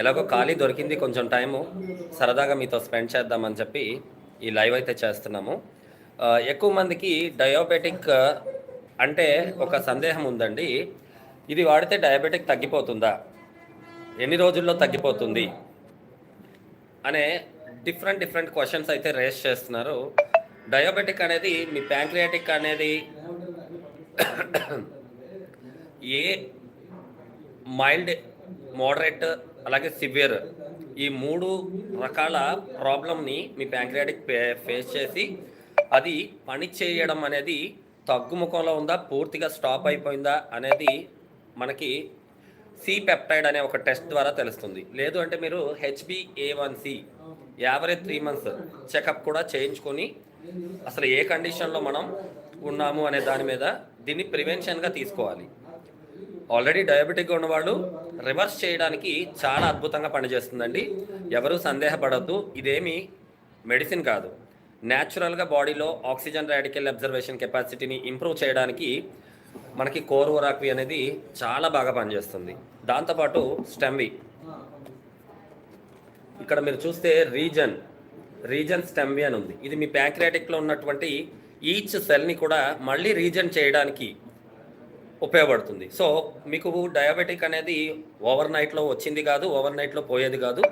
ఎలాగో ఖాళీ దొరికింది కొంచెం టైము. సరదాగా మీతో స్పెండ్ చేద్దామని చెప్పి ఈ లైవ్ అయితే చేస్తున్నాము. ఎక్కువ మందికి డయాబెటిక్ అంటే ఒక సందేహం ఉందండి. ఇది వాడితే డయాబెటిక్ తగ్గిపోతుందా? ఎన్ని రోజుల్లో తగ్గిపోతుంది? అనే డిఫరెంట్ డిఫరెంట్ క్వశ్చన్స్ అయితే రేస్ చేస్తున్నారు. డయాబెటిక్ అనేది మీ ప్యాంక్రియాటిక్ అనేది ఏ మైల్డ్ మోడరేట్ అలాగే సివియర్. ఈ మూడు రకాల ప్రాబ్లమ్ని మీ ప్యాంక్రియాటిక్ ఫేస్ చేసి అది పని చేయడం అనేది తగ్గుముఖంలో ఉందా? పూర్తిగా స్టాప్ అయిపోయిందా? అనేది మనకి సి పెప్టైడ్ అనే ఒక టెస్ట్ ద్వారా తెలుస్తుంది. లేదు అంటే మీరు H B A A one C average three months checkup కూడా చేయించుకొని అసలు ఏ కండిషన్లో మనం ఉన్నాము అనే దాని మీద దీన్ని ప్రివెన్షన్గా తీసుకోవాలి. ఆల్రెడీ డయాబెటిక్గా ఉన్నవాళ్ళు రివర్స్ చేయడానికి చాలా అద్భుతంగా పనిచేస్తుందండి. ఎవరు సందేహపడద్దు. ఇదేమి మెడిసిన్ కాదు. న్యాచురల్గా బాడీలో ఆక్సిజన్ రాడికల్ అబ్జర్వేషన్ కెపాసిటీని ఇంప్రూవ్ చేయడానికి మనకి కోర్ ఓరాక్వి అనేది చాలా బాగా పనిచేస్తుంది. దాంతోపాటు స్టెమ్వి. ఇక్కడ మీరు చూస్తే రీజన్ రీజన్ స్టెమ్వి అని ఉంది. ఇది మీ ప్యాంక్రియాటిక్లో ఉన్నటువంటి ఈచ్ సెల్ని కూడా మళ్ళీ రీజన్ చేయడానికి ఉపయోగపడుతుంది. సో మీకు డయాబెటిక్ అనేది ఓవర్ నైట్లో వచ్చింది కాదు ఓవర్ నైట్లో పోయేది కాదు.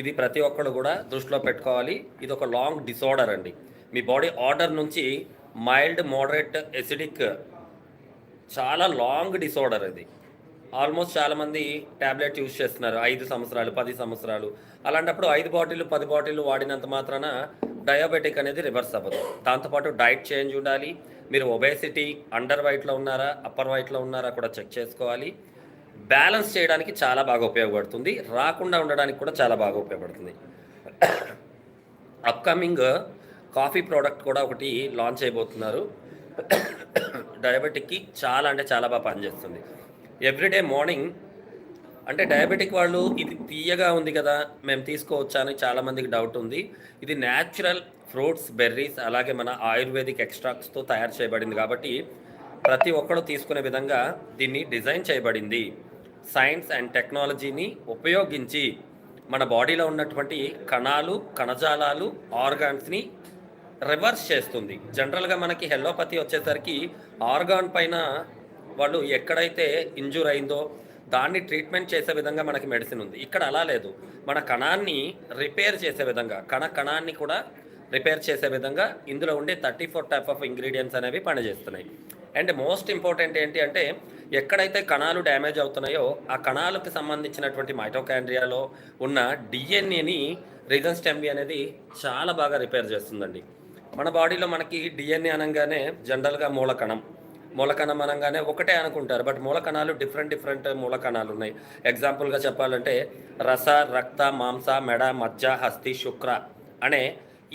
ఇది ప్రతి ఒక్కరు కూడా దృష్టిలో పెట్టుకోవాలి. ఇది ఒక లాంగ్ డిసార్డర్ అండి. మీ బాడీ ఆర్డర్ నుంచి మైల్డ్ మోడరేట్ ఎసిడిక్ చాలా లాంగ్ డిసార్డర్ ఇది. ఆల్మోస్ట్ చాలామంది ట్యాబ్లెట్ యూజ్ చేస్తున్నారు. ఐదు సంవత్సరాలు పది సంవత్సరాలు. అలాంటప్పుడు ఐదు బాటిల్ పది బాటిల్ వాడినంత మాత్రాన డయాబెటిక్ అనేది రివర్స్ అవ్వదు. దాంతోపాటు డైట్ చేంజ్ ఉండాలి. మీరు ఒబేసిటీ అండర్ వైట్లో ఉన్నారా అప్పర్ వైట్లో ఉన్నారా కూడా చెక్ చేసుకోవాలి. బ్యాలెన్స్ చేయడానికి చాలా బాగా ఉపయోగపడుతుంది. రాకుండా ఉండడానికి కూడా చాలా బాగా ఉపయోగపడుతుంది. అప్కమింగ్ కాఫీ ప్రోడక్ట్ కూడా ఒకటి లాంచ్ అయిపోతున్నారు. డయాబెటిక్కి చాలా అంటే చాలా బాగా పనిచేస్తుంది. ఎవ్రీడే మార్నింగ్ అంటే డయాబెటిక్ వాళ్ళు ఇది తీయగా ఉంది కదా మేము తీసుకోవచ్చా అని చాలామందికి డౌట్ ఉంది. ఇది న్యాచురల్ ఫ్రూట్స్ బెర్రీస్ అలాగే మన ఆయుర్వేదిక్ ఎక్స్ట్రాక్ట్స్తో తయారు చేయబడింది కాబట్టి ప్రతి ఒక్కరు తీసుకునే విధంగా దీన్ని డిజైన్ చేయబడింది. సైన్స్ అండ్ టెక్నాలజీని ఉపయోగించి మన బాడీలో ఉన్నటువంటి కణాలు కణజాలాలు ఆర్గాన్స్ని రివర్స్ చేస్తుంది. జనరల్గా మనకి హెల్లోపతి వచ్చేసరికి ఆర్గాన్ పైన వాళ్ళు ఎక్కడైతే ఇంజూర్ అయిందో దాన్ని ట్రీట్మెంట్ చేసే విధంగా మనకి మెడిసిన్ ఉంది. ఇక్కడ అలా లేదు. మన కణాన్ని రిపేర్ చేసే విధంగా కణ కణాన్ని కూడా రిపేర్ చేసే విధంగా ఇందులో ఉండే thirty four type of ingredients అనేవి పనిచేస్తున్నాయి. అండ్ మోస్ట్ ఇంపార్టెంట్ ఏంటి అంటే ఎక్కడైతే కణాలు డ్యామేజ్ అవుతున్నాయో ఆ కణాలకు సంబంధించినటువంటి మైటోకాండ్రియాలో ఉన్న డిఎన్ఏని రీజన్ స్టెంబి అనేది చాలా బాగా రిపేర్ చేస్తుందండి. మన బాడీలో మనకి డిఎన్ఏ అనగానే జనరల్గా మూలకణం. మూలకణం అనగానే ఒకటే అనుకుంటారు బట్ మూలకణాలు డిఫరెంట్ డిఫరెంట్ మూలకణాలు ఉన్నాయి. ఎగ్జాంపుల్గా చెప్పాలంటే రస రక్త మాంస మెడ మజ్జ హస్తి శుక్ర అనే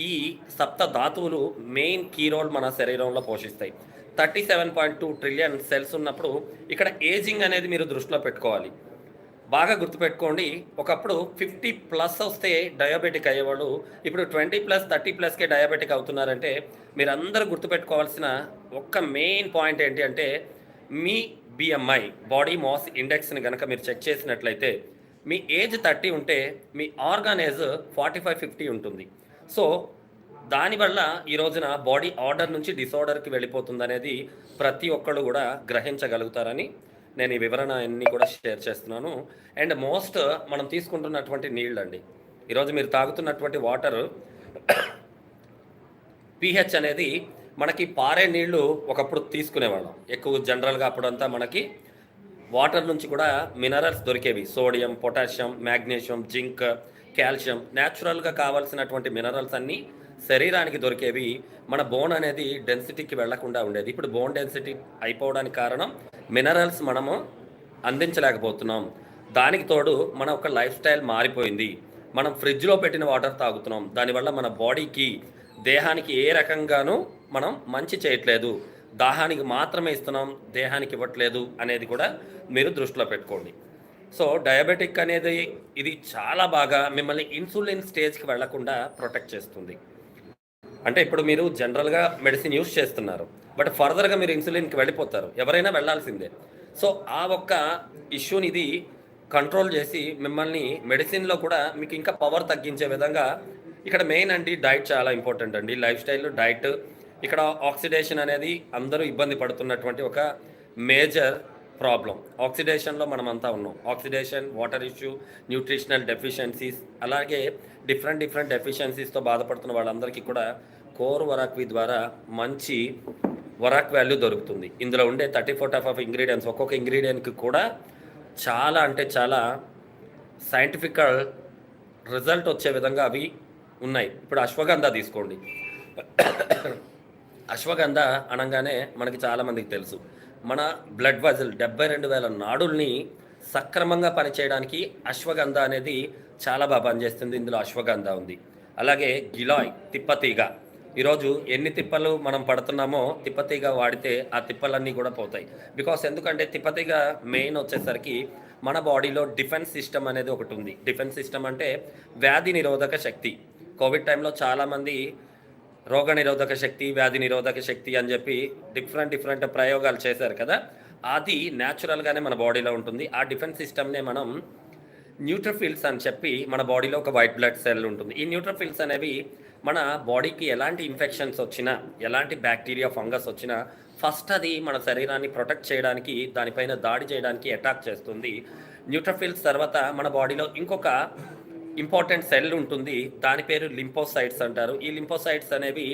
ఈ సప్త ధాతువులు మెయిన్ కీ రోల్ మన శరీరంలో పోషిస్తాయి. Thirty seven point two trillion cells ఉన్నప్పుడు ఇక్కడ ఏజింగ్ అనేది మీరు దృష్టిలో పెట్టుకోవాలి. బాగా గుర్తుపెట్టుకోండి ఒకప్పుడు ఫిఫ్టీ ప్లస్ వస్తే డయాబెటిక్ అయ్యేవాళ్ళు ఇప్పుడు ట్వంటీ ప్లస్ థర్టీ ప్లస్కే డయాబెటిక్ అవుతున్నారంటే మీరందరూ గుర్తుపెట్టుకోవాల్సిన ఒక్క మెయిన్ పాయింట్ ఏంటి అంటే మీ బిఎంఐ బాడీ మాస్ ఇండెక్స్ని కనుక మీరు చెక్ చేసినట్లయితే మీ ఏజ్ థర్టీ ఉంటే మీ organ age forty five fifty ఉంటుంది. సో దానివల్ల ఈ రోజున బాడీ ఆర్డర్ నుంచి డిసార్డర్కి వెళ్ళిపోతుంది అనేది ప్రతి ఒక్కళ్ళు కూడా గ్రహించగలుగుతారని నేను ఈ వివరణ అన్ని కూడా షేర్ చేస్తున్నాను. అండ్ మోస్ట్ మనం తీసుకుంటున్నటువంటి నీళ్ళు అండి ఈరోజు మీరు తాగుతున్నటువంటి వాటర్ పిహెచ్ అనేది మనకి పారే నీళ్ళు ఒకప్పుడు తీసుకునేవాళ్ళం. ఎక్కువ జనరల్గా అప్పుడంతా మనకి వాటర్ నుంచి కూడా మినరల్స్ దొరికేవి. Sodium potassium magnesium zinc calcium న్యాచురల్గా కావాల్సినటువంటి మినరల్స్ అన్నీ శరీరానికి దొరికేవి. మన బోన్ అనేది డెన్సిటీకి వెళ్ళకుండా ఉండేది. ఇప్పుడు బోన్ డెన్సిటీ అయిపోవడానికి కారణం మినరల్స్ మనము అందించలేకపోతున్నాం. దానికి తోడు మన ఒక లైఫ్ స్టైల్ మారిపోయింది. మనం ఫ్రిడ్జ్లో పెట్టిన వాటర్ తాగుతున్నాం. దానివల్ల మన బాడీకి దేహానికి ఏ రకంగానూ మనం మంచి చేయట్లేదు. దాహానికి మాత్రమే ఇస్తున్నాం దేహానికి ఇవ్వట్లేదు అనేది కూడా మీరు దృష్టిలో పెట్టుకోండి. సో డయాబెటిక్ అనేది ఇది చాలా బాగా మిమ్మల్ని ఇన్సులిన్ స్టేజ్కి వెళ్ళకుండా ప్రొటెక్ట్ చేస్తుంది. అంటే ఇప్పుడు మీరు జనరల్గా మెడిసిన్ యూస్ చేస్తున్నారు. బట్ ఫర్దర్గా మీరు ఇన్సులిన్కి వెళ్ళిపోతారు. ఎవరైనా వెళ్ళాల్సిందే. సో ఆ ఒక్క ఇష్యూని ఇది కంట్రోల్ చేసి మిమ్మల్ని మెడిసిన్లో కూడా మీకు ఇంకా పవర్ తగ్గించే విధంగా ఇక్కడ మెయిన్ అండి డైట్ చాలా ఇంపార్టెంట్ అండి. Lifestyle diet. ఇక్కడ ఆక్సిడేషన్ అనేది అందరూ ఇబ్బంది పడుతున్నటువంటి ఒక మేజర్ ప్రాబ్లం ఆక్సిడేషన్లో మనం అంతా ఉన్నాం. Oxidation water issue nutritional deficiencies అలాగే డిఫరెంట్ డిఫరెంట్ డెఫిషియన్సీస్తో బాధపడుతున్న వాళ్ళందరికీ కూడా కోర్ వరాక్వి ద్వారా మంచి వరాక్ వాల్యూ దొరుకుతుంది. ఇందులో ఉండే thirty four type of ingredients ఒక్కొక్క ఇంగ్రీడియంట్కి కూడా చాలా అంటే చాలా సైంటిఫికల్ రిజల్ట్ వచ్చే విధంగా అవి ఉన్నాయి. ఇప్పుడు అశ్వగంధ తీసుకోండి. అశ్వగంధ అనగానే మనకి చాలామందికి తెలుసు. మన బ్లడ్ వజల్ డెబ్బై రెండు వేల నాడుల్ని సక్రమంగా పనిచేయడానికి అశ్వగంధ అనేది చాలా బాగా పనిచేస్తుంది. ఇందులో అశ్వగంధ ఉంది. అలాగే గిలాయ్ తిప్పతీగ. ఈరోజు ఎన్ని తిప్పలు మనం పడుతున్నామో తిప్పతీగ వాడితే ఆ తిప్పలన్నీ కూడా పోతాయి. బికాస్ ఎందుకంటే తిప్పతీగ మెయిన్ వచ్చేసరికి మన బాడీలో డిఫెన్స్ సిస్టమ్ అనేది ఒకటి ఉంది. డిఫెన్స్ సిస్టమ్ అంటే వ్యాధి నిరోధక శక్తి. కోవిడ్ టైంలో చాలామంది రోగ నిరోధక శక్తి వ్యాధి నిరోధక శక్తి అని చెప్పి డిఫరెంట్ డిఫరెంట్ ప్రయోగాలు చేశారు కదా. అది న్యాచురల్గానే మన బాడీలో ఉంటుంది. ఆ డిఫెన్స్ సిస్టమ్నే మనం న్యూట్రఫిల్స్ అని చెప్పి మన బాడీలో ఒక వైట్ బ్లడ్ సెల్ ఉంటుంది. ఈ న్యూట్రఫిల్స్ అనేవి మన బాడీకి ఎలాంటి ఇన్ఫెక్షన్స్ వచ్చినా ఎలాంటి బ్యాక్టీరియా ఫంగస్ వచ్చినా ఫస్ట్ అది మన శరీరాన్ని ప్రొటెక్ట్ చేయడానికి దానిపైన దాడి చేయడానికి అటాక్ చేస్తుంది. న్యూట్రఫిల్స్ తర్వాత మన బాడీలో ఇంకొక ఇంపార్టెంట్ సెల్ ఉంటుంది. దాని పేరు లింపోసైట్స్ అంటారు. ఈ లింపోసైట్స్ అనేవి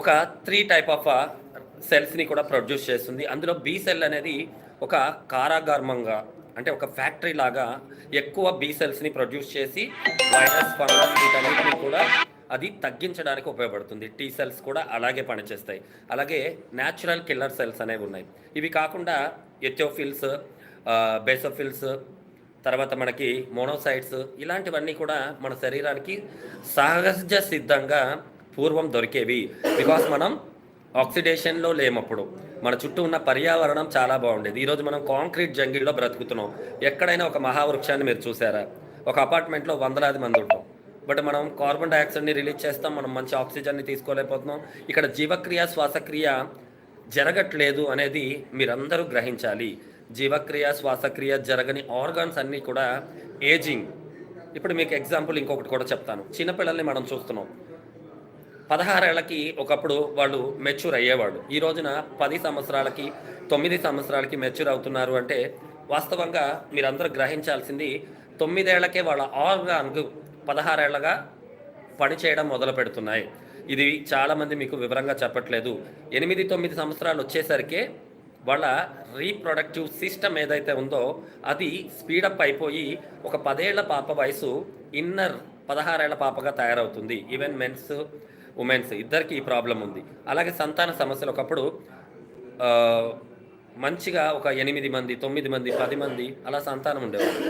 ఒక త్రీ టైప్ ఆఫ్ సెల్స్ని కూడా ప్రొడ్యూస్ చేస్తుంది. అందులో బి సెల్ అనేది ఒక కారాగార్మంగా అంటే ఒక ఫ్యాక్టరీ లాగా ఎక్కువ బి సెల్స్ని ప్రొడ్యూస్ చేసి వైరస్ ఫంగస్ వీటన్నిటిని కూడా అది తగ్గించడానికి ఉపయోగపడుతుంది. టీ సెల్స్ కూడా అలాగే పనిచేస్తాయి. అలాగే న్యాచురల్ కిల్లర్ సెల్స్ అనేవి ఉన్నాయి. ఇవి కాకుండా ఎథోఫిల్స్ బేసోఫిల్స్ తర్వాత మనకి మోనోసైట్స్ ఇలాంటివన్నీ కూడా మన శరీరానికి సహజ సిద్ధంగా పూర్వం దొరికేవి. బికాస్ మనం ఆక్సిడేషన్లో లేమప్పుడు మన చుట్టూ ఉన్న పర్యావరణం చాలా బాగుండేది. ఈరోజు మనం కాంక్రీట్ జంగిల్లో బ్రతుకుతున్నాం. ఎక్కడైనా ఒక మహావృక్షాన్ని మీరు చూసారా? ఒక అపార్ట్మెంట్లో వందలాది మంది ఉంటాం. బట్ మనం కార్బన్ డైఆక్సైడ్ని రిలీజ్ చేస్తాం. మనం మంచి ఆక్సిజన్ని తీసుకోలేకపోతున్నాం. ఇక్కడ జీవక్రియ శ్వాసక్రియ జరగట్లేదు అనేది మీరందరూ గ్రహించాలి. జీవక్రియ శ్వాసక్రియ జరగని ఆర్గాన్స్ అన్నీ కూడా ఏజింగ్. ఇప్పుడు మీకు ఎగ్జాంపుల్ ఇంకొకటి కూడా చెప్తాను. చిన్నపిల్లల్ని మనం చూస్తున్నాం. పదహారేళ్ళకి ఒకప్పుడు వాళ్ళు మెచ్యూర్ అయ్యేవాళ్ళు. ఈ రోజున పది సంవత్సరాలకి తొమ్మిది సంవత్సరాలకి మెచ్యూర్ అవుతున్నారు అంటే వాస్తవంగా మీరందరూ గ్రహించాల్సింది తొమ్మిదేళ్ళకే వాళ్ళ ఆర్గాన్కు పదహారేళ్ళగా పనిచేయడం మొదలు పెడుతున్నాయి. ఇది చాలామంది మీకు వివరంగా చెప్పట్లేదు. ఎనిమిది తొమ్మిది సంవత్సరాలు వచ్చేసరికి వాళ్ళ రీప్రొడక్టివ్ సిస్టమ్ ఏదైతే ఉందో అది స్పీడప్ అయిపోయి ఒక పదేళ్ళ పాప వయసు ఇన్నర్ పదహారేళ్ళ పాపగా తయారవుతుంది. ఈవెన్ మెన్స్ ఉమెన్స్ ఇద్దరికి ఈ ప్రాబ్లం ఉంది. అలాగే సంతాన సమస్యలు ఒకప్పుడు మంచిగా ఒక ఎనిమిది మంది తొమ్మిది మంది పది మంది అలా సంతానం ఉండేవారు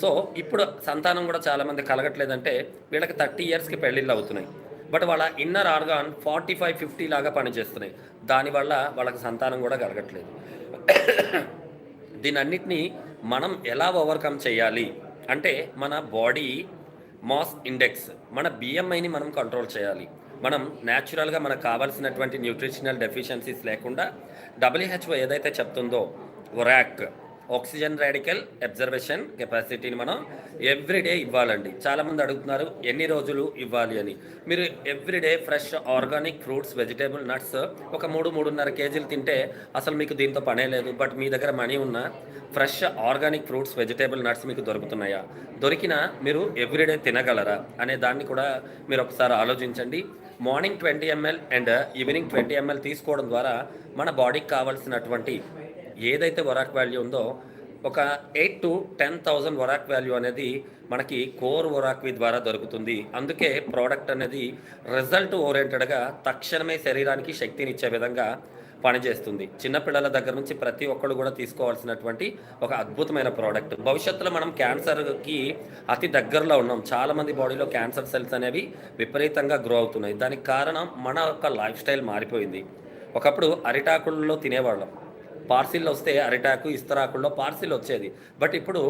సో ఇప్పుడు సంతానం కూడా చాలామంది కలగట్లేదంటే వీళ్ళకి థర్టీ ఇయర్స్కి పెళ్ళిళ్ళు అవుతున్నాయి. బట్ వాళ్ళ inner organ forty five fifty లాగా పనిచేస్తున్నాయి. దానివల్ల వాళ్ళకి సంతానం కూడా కలగట్లేదు. దీని అన్నిటినీ మనం ఎలా ఓవర్కమ్ చేయాలి? అంటే మన బాడీ మాస్ ఇండెక్స్ మన బిఎంఐని మనం కంట్రోల్ చేయాలి. మనం న్యాచురల్గా మనకు కావాల్సినటువంటి న్యూట్రిషనల్ డెఫిషియన్సీస్ లేకుండా డబ్ల్యూహెచ్ఓ ఏదైతే చెప్తుందో ఒరాక్ ఆక్సిజన్ రాడికల్ అబ్జర్వేషన్ కెపాసిటీని మనం ఎవ్రీడే ఇవ్వాలండి. చాలామంది అడుగుతున్నారు ఎన్ని రోజులు ఇవ్వాలి అని. మీరు everyday fresh organic fruits vegetable nuts ఒక మూడు మూడున్నర కేజీలు తింటే అసలు మీకు దీంతో పనే లేదు. బట్ మీ దగ్గర మనీ ఉన్న fresh organic fruits vegetable nuts మీకు దొరుకుతున్నాయా? దొరికినా మీరు ఎవ్రీడే తినగలరా అనే దాన్ని కూడా మీరు ఒకసారి ఆలోచించండి. Morning twenty ML and evening twenty ML తీసుకోవడం ద్వారా మన బాడీకి కావాల్సినటువంటి ఏదైతే వరాక్ వాల్యూ ఉందో ఒక eight to ten thousand ORAC value అనేది మనకి కోర్ వరాక్వి ద్వారా దొరుకుతుంది. అందుకే ప్రోడక్ట్ అనేది రిజల్ట్ ఓరియంటెడ్గా తక్షణమే శరీరానికి శక్తినిచ్చే విధంగా పనిచేస్తుంది. చిన్నపిల్లల దగ్గర నుంచి ప్రతి ఒక్కరు కూడా తీసుకోవాల్సినటువంటి ఒక అద్భుతమైన ప్రోడక్ట్. భవిష్యత్తులో మనం క్యాన్సర్కి అతి దగ్గరలో ఉన్నాం. చాలామంది బాడీలో క్యాన్సర్ సెల్స్ అనేవి విపరీతంగా గ్రో అవుతున్నాయి. దానికి కారణం మన యొక్క లైఫ్ స్టైల్ మారిపోయింది. ఒకప్పుడు అరిటాకుల్లో తినేవాళ్ళం. పార్సిల్ వస్తే అరిటాకు ఇస్తరాకుల్లో పార్సిల్ వచ్చేది. బట్ ఇప్పుడు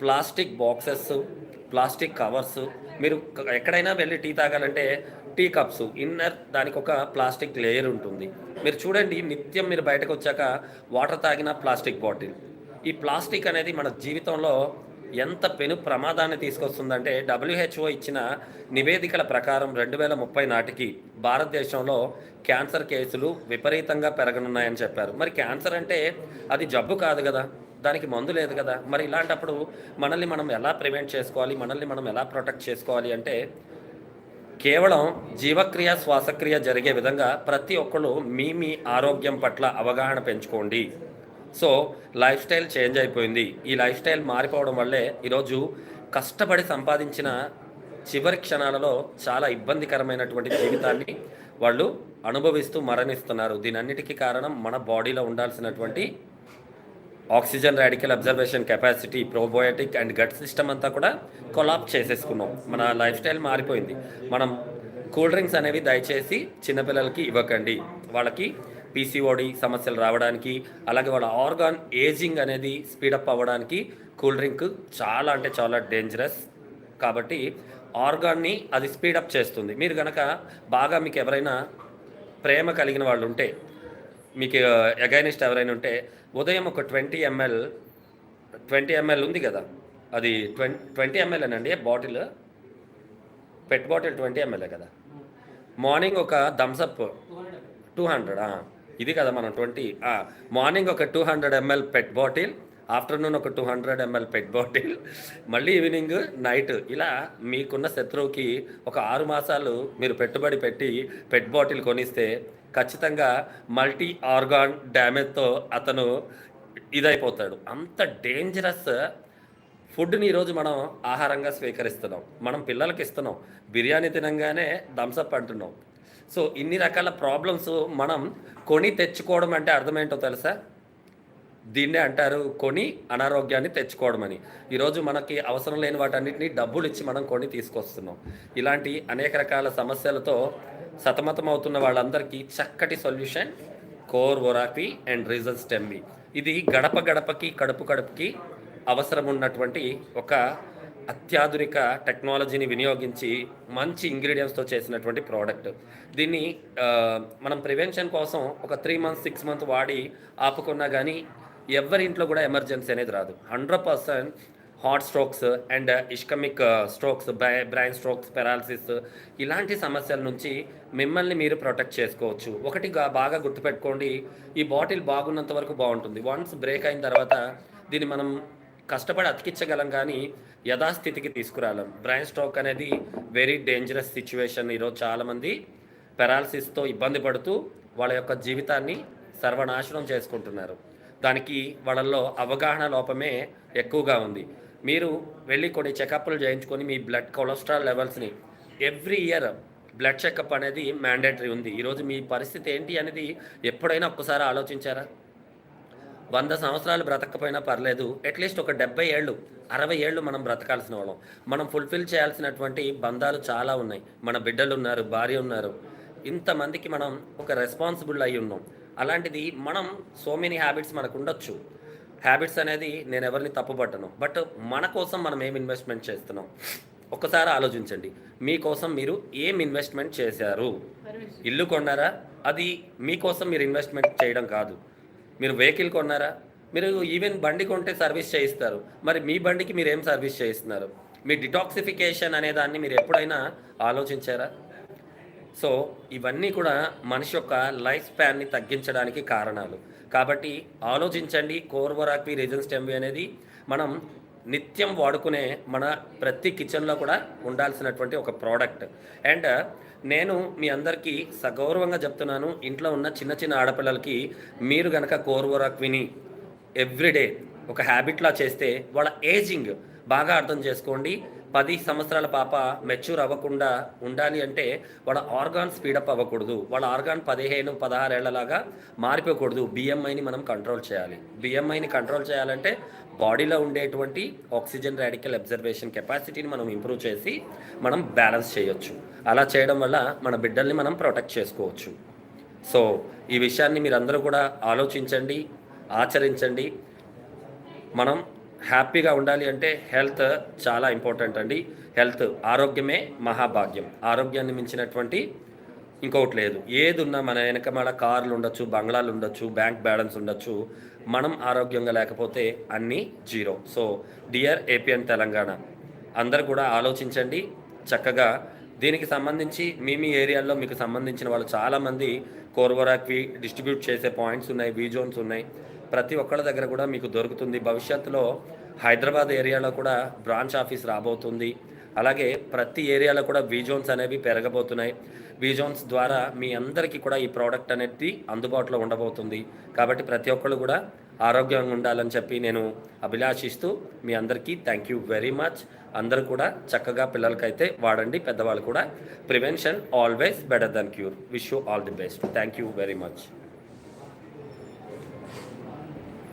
ప్లాస్టిక్ బాక్సెస్ ప్లాస్టిక్ కవర్స్ మీరు ఎక్కడైనా వెళ్ళి టీ తాగాలంటే టీ కప్స్ ఇన్నర్ దానికి ఒక ప్లాస్టిక్ లేయర్ ఉంటుంది. మీరు చూడండి నిత్యం మీరు బయటకు వచ్చాక వాటర్ తాగిన ప్లాస్టిక్ బాటిల్. ఈ ప్లాస్టిక్ అనేది మన జీవితంలో ఎంత పెను ప్రమాదాన్ని తీసుకొస్తుందంటే డబ్ల్యూహెచ్ఓ ఇచ్చిన నివేదికల ప్రకారం రెండు వేల ముప్పై నాటికి భారతదేశంలో క్యాన్సర్ కేసులు విపరీతంగా పెరగనున్నాయని చెప్పారు. మరి క్యాన్సర్ అంటే అది జబ్బు కాదు కదా? దానికి మందు లేదు కదా? మరి ఇలాంటప్పుడు మనల్ని మనం ఎలా ప్రివెంట్ చేసుకోవాలి? మనల్ని మనం ఎలా ప్రొటెక్ట్ చేసుకోవాలి అంటే కేవలం జీవక్రియ శ్వాసక్రియ జరిగే విధంగా ప్రతి ఒక్కరు మీ మీ ఆరోగ్యం పట్ల అవగాహన పెంచుకోండి. సో లైఫ్ స్టైల్ చేంజ్ అయిపోయింది. ఈ లైఫ్ స్టైల్ మారిపోవడం వల్లే ఈరోజు కష్టపడి సంపాదించిన చివరి క్షణాలలో చాలా ఇబ్బందికరమైనటువంటి జీవితాన్ని వాళ్ళు అనుభవిస్తూ మరణిస్తున్నారు. దీనన్నిటికీ కారణం మన బాడీలో ఉండాల్సినటువంటి oxygen radical observation capacity probiotic and gut system అంతా కూడా కొలాప్ చేసేసుకున్నాం. మన లైఫ్ స్టైల్ మారిపోయింది. మనం కూల్ డ్రింక్స్ అనేవి దయచేసి చిన్నపిల్లలకి ఇవ్వకండి. వాళ్ళకి పీసీఓడి సమస్యలు రావడానికి అలాగే వాళ్ళ ఆర్గాన్ ఏజింగ్ అనేది స్పీడప్ అవ్వడానికి కూల్ డ్రింక్ చాలా అంటే చాలా డేంజరస్ కాబట్టి ఆర్గాన్ని అది స్పీడప్ చేస్తుంది. మీరు కనుక బాగా మీకు ఎవరైనా ప్రేమ కలిగిన వాళ్ళు ఉంటే మీకు అగైనిస్ట్ ఎవరైనా ఉంటే ఉదయం ఒక ట్వంటీ ఎంఎల్ ట్వంటీ ఎంఎల్ ఉంది కదా అది ట్వంటీ ట్వంటీ ఎంఎల్ఏనండి బాటిల్ పెట్ బాటిల్ ట్వంటీ ఎంఎల్ఏ కదా. మార్నింగ్ ఒక థమ్స్అప్ టూ హండ్రెడ్ ఇది కదా మనం ట్వంటీ మార్నింగ్ ఒక two hundred ML pet bottle afternoon ఒక two hundred ML pet bottle మళ్ళీ ఈవినింగ్ నైట్. ఇలా మీకున్న శత్రువుకి ఒక ఆరు మాసాలు మీరు పెట్టుబడి పెట్టి పెట్ బాటిల్ కొనిస్తే ఖచ్చితంగా మల్టీ ఆర్గాన్ డ్యామేజ్తో అతను ఇదైపోతాడు. అంత డేంజరస్ ఫుడ్ని ఈరోజు మనం ఆహారంగా స్వీకరిస్తున్నాం. మనం పిల్లలకి ఇస్తున్నాం. బిర్యానీ తినంగానే థమ్సప్ అంటున్నాం. సో ఇన్ని రకాల ప్రాబ్లమ్స్ మనం కొని తెచ్చుకోవడం అంటే అర్థమేంటో తెలుసా? దీన్నే అంటారు కొని అనారోగ్యాన్ని తెచ్చుకోవడం అని. ఈరోజు మనకి అవసరం లేని వాటన్నిటిని డబ్బులు ఇచ్చి మనం కొని తీసుకొస్తున్నాం. ఇలాంటి అనేక రకాల సమస్యలతో సతమతం అవుతున్న వాళ్ళందరికీ చక్కటి సొల్యూషన్ కోర్ ఒరాపీ అండ్ రీజన్ స్టెమ్మి ఇది గడప గడపకి కడుపు కడుపుకి అవసరం ఉన్నటువంటి ఒక అత్యాధునిక టెక్నాలజీని వినియోగించి మంచి ఇంగ్రీడియంట్స్తో చేసినటువంటి ప్రోడక్ట్. దీన్ని మనం ప్రివెన్షన్ కోసం ఒక త్రీ మంత్స్ సిక్స్ మంత్ వాడి ఆపుకున్నా కానీ ఎవరి ఇంట్లో కూడా ఎమర్జెన్సీ అనేది రాదు. Hundred percent heart strokes and ischemic strokes brain strokes paralysis ఇలాంటి సమస్యల నుంచి మిమ్మల్ని మీరు ప్రొటెక్ట్ చేసుకోవచ్చు. ఒకటి బాగా గుర్తుపెట్టుకోండి. ఈ బాటిల్ బాగున్నంత వరకు బాగుంటుంది. వన్స్ బ్రేక్ అయిన తర్వాత దీన్ని మనం కష్టపడి అతికించగలం కానీ యథాస్థితికి తీసుకురాలం. బ్రెయిన్ స్ట్రోక్ అనేది వెరీ డేంజరస్ సిచ్యువేషన్. ఈరోజు చాలామంది పెరాలసిస్తో ఇబ్బంది పడుతూ వాళ్ళ యొక్క జీవితాన్ని సర్వనాశనం చేసుకుంటున్నారు. దానికి వాళ్ళల్లో అవగాహన లోపమే ఎక్కువగా ఉంది. మీరు వెళ్ళి కొన్ని చెకప్లు చేయించుకొని మీ బ్లడ్ కొలెస్ట్రాల్ లెవెల్స్ని ఎవ్రీ ఇయర్ బ్లడ్ చెకప్ అనేది మ్యాండేటరీ ఉంది. ఈరోజు మీ పరిస్థితి ఏంటి అనేది ఎప్పుడైనా ఒక్కసారి ఆలోచించారా? వంద సంవత్సరాలు బ్రతకపోయినా పర్లేదు అట్లీస్ట్ ఒక డెబ్బై ఏళ్ళు అరవై ఏళ్ళు మనం బ్రతకాల్సిన వాళ్ళం. మనం ఫుల్ఫిల్ చేయాల్సినటువంటి బంధాలు చాలా ఉన్నాయి. మన బిడ్డలు ఉన్నారు భార్య ఉన్నారు. ఇంతమందికి మనం ఒక రెస్పాన్సిబుల్ అయి ఉన్నాం. అలాంటిది మనం సో మెనీ హ్యాబిట్స్ మనకు ఉండొచ్చు. హ్యాబిట్స్ అనేది నేను ఎవరిని తప్పుపట్టను. బట్ మన కోసం మనం ఏం ఇన్వెస్ట్మెంట్ చేస్తున్నాం? ఒక్కసారి ఆలోచించండి. మీకోసం మీరు ఏం ఇన్వెస్ట్మెంట్ చేశారు? ఇల్లు కొన్నారా? అది మీకోసం మీరు ఇన్వెస్ట్మెంట్ చేయడం కాదు. మీరు వెహికల్ కొన్నారా? మీరు ఈవెన్ బండి కొంటే సర్వీస్ చేయిస్తారు. మరి మీ బండికి మీరు ఏం సర్వీస్ చేయిస్తున్నారు? మీ డిటాక్సిఫికేషన్ అనే దాన్ని మీరు ఎప్పుడైనా ఆలోచించారా? సో ఇవన్నీ కూడా మనిషి యొక్క లైఫ్ స్పాన్ని తగ్గించడానికి కారణాలు. కాబట్టి ఆలోచించండి. కోర్వరాక్వి రీజన్ స్టెంబి అనేది మనం నిత్యం వాడుకునే మన ప్రతి కిచెన్లో కూడా ఉండాల్సినటువంటి ఒక ప్రోడక్ట్. అండ్ నేను మీ అందరికీ సగౌరవంగా చెప్తున్నాను. ఇంట్లో ఉన్న చిన్న చిన్న ఆడపిల్లలకి మీరు గనక కోర్వరాక్విని ఎవ్రీడే ఒక హ్యాబిట్లా చేస్తే వాళ్ళ ఏజింగ్ బాగా అర్థం చేసుకోండి. పది సంవత్సరాల పాప మెచ్యూర్ అవ్వకుండా ఉండాలి అంటే వాళ్ళ ఆర్గాన్ స్పీడప్ అవ్వకూడదు. వాళ్ళ ఆర్గాన్ పదిహేను పదహారేళ్ళలాగా మారిపోకూడదు. బిఎంఐని మనం కంట్రోల్ చేయాలి. బిఎంఐని కంట్రోల్ చేయాలంటే బాడీలో ఉండేటువంటి ఆక్సిజన్ రాడికల్ అబ్జర్వేషన్ కెపాసిటీని మనం ఇంప్రూవ్ చేసి మనం బ్యాలెన్స్ చేయొచ్చు. అలా చేయడం వల్ల మన బిడ్డల్ని మనం ప్రొటెక్ట్ చేసుకోవచ్చు. సో ఈ విషయాన్ని మీరందరూ కూడా ఆలోచించండి ఆచరించండి. మనం హ్యాపీగా ఉండాలి అంటే హెల్త్ చాలా ఇంపార్టెంట్ అండి. హెల్త్ ఆరోగ్యమే మహాభాగ్యం. ఆరోగ్యాన్ని మించినటువంటి ఇంకొకటి లేదు. ఏది ఉన్నా మన వెనక మన కార్లు ఉండొచ్చు బంగ్లాలు ఉండొచ్చు బ్యాంక్ బ్యాలెన్స్ ఉండొచ్చు. మనం ఆరోగ్యంగా లేకపోతే అన్నీ zero. So dear AP and Telangana అందరు కూడా ఆలోచించండి. చక్కగా దీనికి సంబంధించి మీ మీ ఏరియాల్లో మీకు సంబంధించిన వాళ్ళు చాలామంది కోర్వరాక్వి డిస్ట్రిబ్యూట్ చేసే పాయింట్స్ ఉన్నాయి వీ జోన్స్ ఉన్నాయి. ప్రతి ఒక్కళ్ళ దగ్గర కూడా మీకు దొరుకుతుంది. భవిష్యత్తులో హైదరాబాద్ ఏరియాలో కూడా బ్రాంచ్ ఆఫీస్ రాబోతుంది. అలాగే ప్రతి ఏరియాలో కూడా విజోన్స్ అనేవి పెరగబోతున్నాయి. విజోన్స్ ద్వారా మీ అందరికీ కూడా ఈ ప్రోడక్ట్ అనేది అందుబాటులో ఉండబోతుంది. కాబట్టి ప్రతి ఒక్కళ్ళు కూడా ఆరోగ్యంగా ఉండాలని చెప్పి నేను అభిలాషిస్తూ మీ అందరికీ థ్యాంక్ యూ వెరీ మచ్ అందరూ కూడా చక్కగా పిల్లలకైతే వాడండి. పెద్దవాళ్ళు కూడా. Prevention always better then cure wish you all the best thank you very much